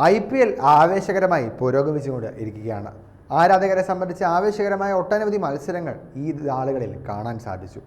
I P L ആവേശകരമായി പുരോഗമിച്ചുകൊണ്ട് ഇരിക്കുകയാണ്. ആരാധകരെ സംബന്ധിച്ച് ആവേശകരമായ ഒട്ടനവധി മത്സരങ്ങൾ ഈ നാളുകളിൽ കാണാൻ സാധിച്ചു.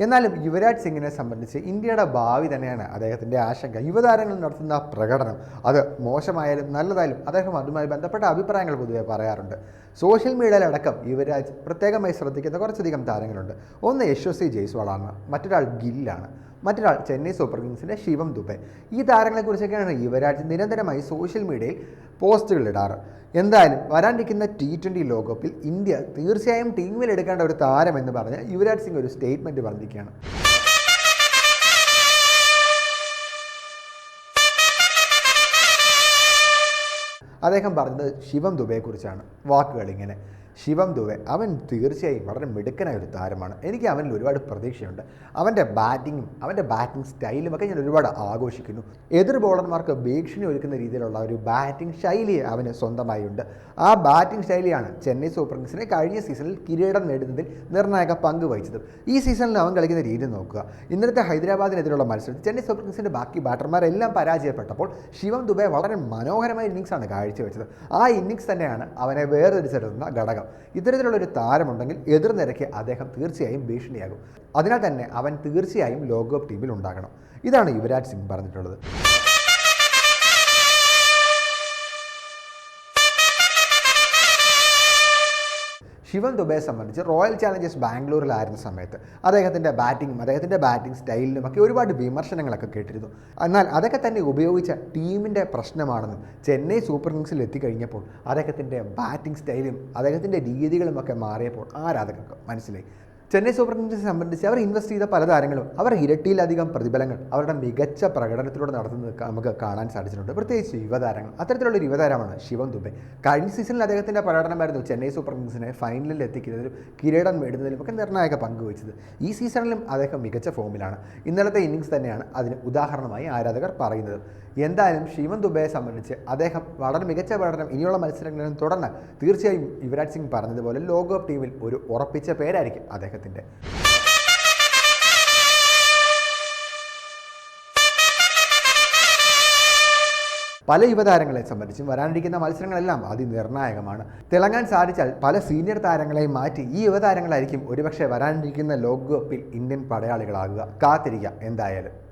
എന്നാലും യുവരാജ് സിംഗിനെ സംബന്ധിച്ച് ഇന്ത്യയുടെ ഭാവി തന്നെയാണ് അദ്ദേഹത്തിന്റെ ആശങ്ക. യുവതാരങ്ങൾ നടത്തുന്ന പ്രകടനം അത് മോശമായാലും നല്ലതായാലും അദ്ദേഹം അതുമായി ബന്ധപ്പെട്ട അഭിപ്രായങ്ങൾ പൊതുവെ പറയാറുണ്ട്. സോഷ്യൽ മീഡിയയിലടക്കം യുവരാജ് പ്രത്യേകമായി ശ്രദ്ധിക്കുന്ന കുറച്ചധികം താരങ്ങളുണ്ട്. ഒന്ന് യശസ്വി ജയ്സ്വാളാണ് മറ്റൊരാൾ ഗില്ലാണ്. മറ്റൊരാൾ ചെന്നൈ സൂപ്പർ കിങ്സിന്റെ ശിവം ദുബെ. ഈ താരങ്ങളെക്കുറിച്ചൊക്കെയാണ് യുവരാജ് നിരന്തരമായി സോഷ്യൽ മീഡിയയിൽ പോസ്റ്റുകൾ ഇടാറ്. എന്തായാലും വരാനിരിക്കുന്ന ടി ട്വന്റി ലോകകപ്പിൽ ഇന്ത്യ തീർച്ചയായും ടീമിൽ എടുക്കേണ്ട ഒരു താരം എന്ന് പറഞ്ഞ് യുവരാജ് സിംഗ് ഒരു സ്റ്റേറ്റ്മെന്റ് പറഞ്ഞിരിക്കുകയാണ്. അദ്ദേഹം പറഞ്ഞത് ശിവം ദുബെയെക്കുറിച്ചാണ്. വാക്കുകൾ ഇങ്ങനെ. ശിവം ദുബെ അവൻ തീർച്ചയായും വളരെ മിടുക്കനായ ഒരു താരമാണ്. എനിക്ക് അവനിൽ ഒരുപാട് പ്രതീക്ഷയുണ്ട്. അവന്റെ ബാറ്റിങ്ങും അവന്റെ ബാറ്റിംഗ് സ്റ്റൈലും ഒക്കെ ഞാൻ ഒരുപാട് ആഘോഷിക്കുന്നു. എതിർ ബോളർമാർക്ക് ഭീഷണി ഒരുക്കുന്ന രീതിയിലുള്ള ഒരു ബാറ്റിംഗ് ശൈലി അവന് സ്വന്തമായുണ്ട്. ആ ബാറ്റിംഗ് ശൈലിയാണ് ചെന്നൈ സൂപ്പർ കിങ്സിനെ കഴിഞ്ഞ സീസണിൽ കിരീടം നേടുന്നതിൽ നിർണായക പങ്ക് വഹിച്ചത്. ഈ സീസണിൽ അവൻ കളിക്കുന്ന രീതി നോക്കുക. ഇന്നലത്തെ ഹൈദരാബാദിനെതിരെയുള്ള മത്സരത്തിൽ ചെന്നൈ സൂപ്പർ കിങ്സിന്റെ ബാക്കി ബാറ്റർമാരെല്ലാം പരാജയപ്പെട്ടപ്പോൾ ശിവം ദുബെ വളരെ മനോഹരമായ ഇന്നിങ്സാണ് കാഴ്ചവെച്ചത്. ആ ഇന്നിങ്സ് തന്നെയാണ് അവനെ വേർതിരിച്ചെടുക്കുന്ന ഘടകം. ഇത്തരത്തിലുള്ള ഒരു താരമുണ്ടെങ്കിൽ എതിർനിരയ്ക്ക് അദ്ദേഹം തീർച്ചയായും ഭീഷണിയാകും. അതിനാൽ തന്നെ അവൻ തീർച്ചയായും ലോകകപ്പ് ടീമിൽ ഉണ്ടാകണം. ഇതാണ് യുവരാജ് സിംഗ് പറഞ്ഞിട്ടുള്ളത്. ശിവൻ ദുബയെ സംബന്ധിച്ച് റോയൽ ചാലഞ്ചേഴ്സ് ബാംഗ്ലൂരിലായിരുന്ന സമയത്ത് അദ്ദേഹത്തിന്റെ ബാറ്റിങ്ങും അദ്ദേഹത്തിന്റെ ബാറ്റിംഗ് സ്റ്റൈലിനും ഒക്കെ ഒരുപാട് വിമർശനങ്ങളൊക്കെ കേട്ടിരുന്നു. എന്നാൽ അതൊക്കെ തന്നെ ഉപയോഗിച്ച ടീമിന്റെ പ്രശ്നമാണെന്നും ചെന്നൈ സൂപ്പർ കിങ്സിൽ എത്തിക്കഴിഞ്ഞപ്പോൾ അദ്ദേഹത്തിന്റെ ബാറ്റിംഗ് സ്റ്റൈലും അദ്ദേഹത്തിന്റെ രീതികളും ഒക്കെ മാറിയപ്പോൾ ആരാധകർക്ക് മനസ്സിലായി. ചെന്നൈ സൂപ്പർ കിങ്സിനെ സംബന്ധിച്ച് അവർ ഇൻവെസ്റ്റ് ചെയ്ത പല താരങ്ങളും അവർ ഇരട്ടിയിലധികം പ്രതിഫലങ്ങൾ അവരുടെ മികച്ച പ്രകടനത്തിലൂടെ നടത്തുന്നത് നമുക്ക് കാണാൻ സാധിച്ചിട്ടുണ്ട്. പ്രത്യേകിച്ച് യുവതാരങ്ങൾ അത്തരത്തിലുള്ള ഒരു യുവതാരമാണ് ശിവം ദുബെ. കഴിഞ്ഞ സീസണിൽ അദ്ദേഹത്തിന്റെ പ്രകടനമായിരുന്നു ചെന്നൈ സൂപ്പർ കിങ്സിനെ ഫൈനലിൽ എത്തിക്കുന്നതിലും കിരീടം നേടുന്നതിലും ഒക്കെ നിർണായക പങ്കുവച്ചത് ഈ സീസണിലും അദ്ദേഹം മികച്ച ഫോമിലാണ് ഇന്നലത്തെ ഇന്നിങ്സ് തന്നെയാണ് അതിന് ഉദാഹരണമായി ആരാധകർ പറയുന്നത്. എന്തായാലും ശിവൻ ദുബെയെ സംബന്ധിച്ച് അദ്ദേഹം വളരെ മികച്ച പ്രകടനം ഇനിയുള്ള മത്സരങ്ങളിലും തുടർന്ന് തീർച്ചയായും യുവരാജ് സിംഗ് പറഞ്ഞതുപോലെ ലോകകപ്പ് ടീമിൽ ഒരു ഉറപ്പിച്ച പേരായിരിക്കും അദ്ദേഹത്തിന്റെ. പല യുവതാരങ്ങളെ സംബന്ധിച്ചും വരാനിരിക്കുന്ന മത്സരങ്ങളെല്ലാം അതിനിർണായകമാണ്. തിളങ്ങാൻ സാധിച്ചാൽ പല സീനിയർ താരങ്ങളെയും മാറ്റി ഈ യുവതാരങ്ങളായിരിക്കും ഒരുപക്ഷെ വരാനിരിക്കുന്ന ലോകകപ്പിൽ ഇന്ത്യൻ പടയാളികളാകുക. കാത്തിരിക്കുക എന്തായാലും.